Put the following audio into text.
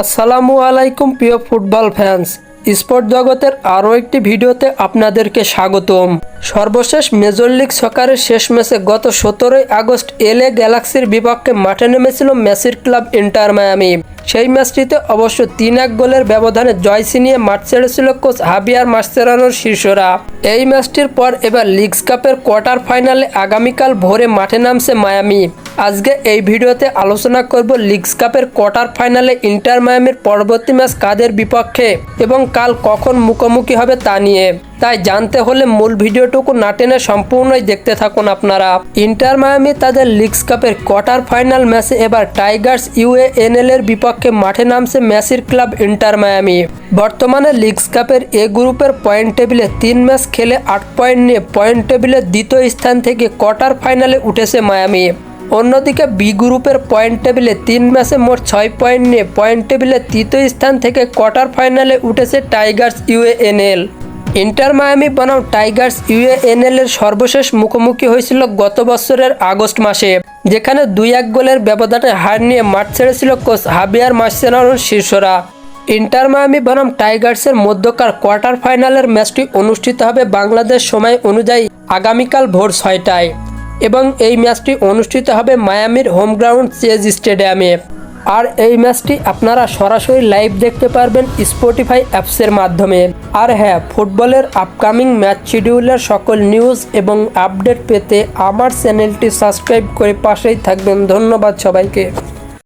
আসসালামু আলাইকুম, প্রিয় ফুটবল ফ্যান্স। স্পোর্ট জগতের আরও একটি ভিডিওতে আপনাদেরকে স্বাগতম। সর্বশেষ মেজর লিগ সকারের শেষ ম্যাচে গত সতেরোই আগস্ট এলে গ্যালাক্সির বিপক্ষে মাঠে নেমেছিল মেসির ক্লাব ইন্টার মায়ামি। সেই ম্যাচটিতে অবশ্য তিন এক গোলের ব্যবধানে জয় ছিনিয়ে মাঠ ছেড়েছিল কোচ হাবিয়ার মাসচেরানোর শীর্ষরা। এই ম্যাচটির পর এবার লিগস কাপের কোয়ার্টার ফাইনালে আগামীকাল ভোরে মাঠে নামছে মায়ামি। আজকে এই ভিডিওতে আলোচনা করব লিগস কাপের কোয়ার্টার ফাইনালে ইন্টার মায়ামির পরবর্তী ম্যাচ কাদের বিপক্ষে এবং কাল কখন মুখোমুখি হবে তা নিয়ে। তাই জানতে হলে মূল ভিডিওটুকু না টেনে সম্পূর্ণই দেখতে থাকুন আপনারা। ইন্টার মায়ামি তাদের লিগস কাপের কোয়ার্টার ফাইনাল ম্যাচে এবার টাইগার্স ইউএএনএল এর বিপক্ষে মাঠে নামছে মেসির ক্লাব ইন্টার মায়ামি। বর্তমানে লিগস কাপের এ গ্রুপের পয়েন্ট টেবিলে তিন ম্যাচ খেলে আট পয়েন্ট নিয়ে পয়েন্ট টেবিলের দ্বিতীয় স্থান থেকে কোয়ার্টার ফাইনালে উঠেছে মায়ামি। অন্যদিকে বি গ্রুপের পয়েন্ট টেবিলে তিন ম্যাচে মোট ছয় পয়েন্ট নিয়ে পয়েন্ট টেবিলের তৃতীয় স্থান থেকে কোয়ার্টার ফাইনালে উঠেছে টাইগার্স ইউএএনএল ইন্টার মায়ামি বনাম টাইগার্স ইউএএনএল এর সর্বশেষ মুখোমুখি হয়েছিল গত বছরের আগস্ট মাসে, যেখানে দুই এক গোলের ব্যবধানে হার নিয়ে মাঠ ছেড়েছিল কোচ হাবিয়ার মাসচেনানোর শীর্ষরা ইন্টার মায়ামি বনাম টাইগার্সের মধ্যকার কোয়ার্টার ফাইনালের ম্যাচটি অনুষ্ঠিত হবে বাংলাদেশ সময় অনুযায়ী আগামীকাল ভোর ছয়টায়। এবং এই ম্যাচটি অনুষ্ঠিত হবে মায়ামির হোম গ্রাউন্ড চেজ স্টেডিয়ামে। আর এই ম্যাচটি আপনারা সরাসরি লাইভ দেখতে পারবেন স্পটিফাই অ্যাপসের মাধ্যমে। আর হ্যাঁ ফুটবলের আপকামিং ম্যাচ শিডিউলের সকল নিউজ এবং আপডেট পেতে আমার চ্যানেলটি সাবস্ক্রাইব করে পাশেই থাকবেন। ধন্যবাদ সবাইকে।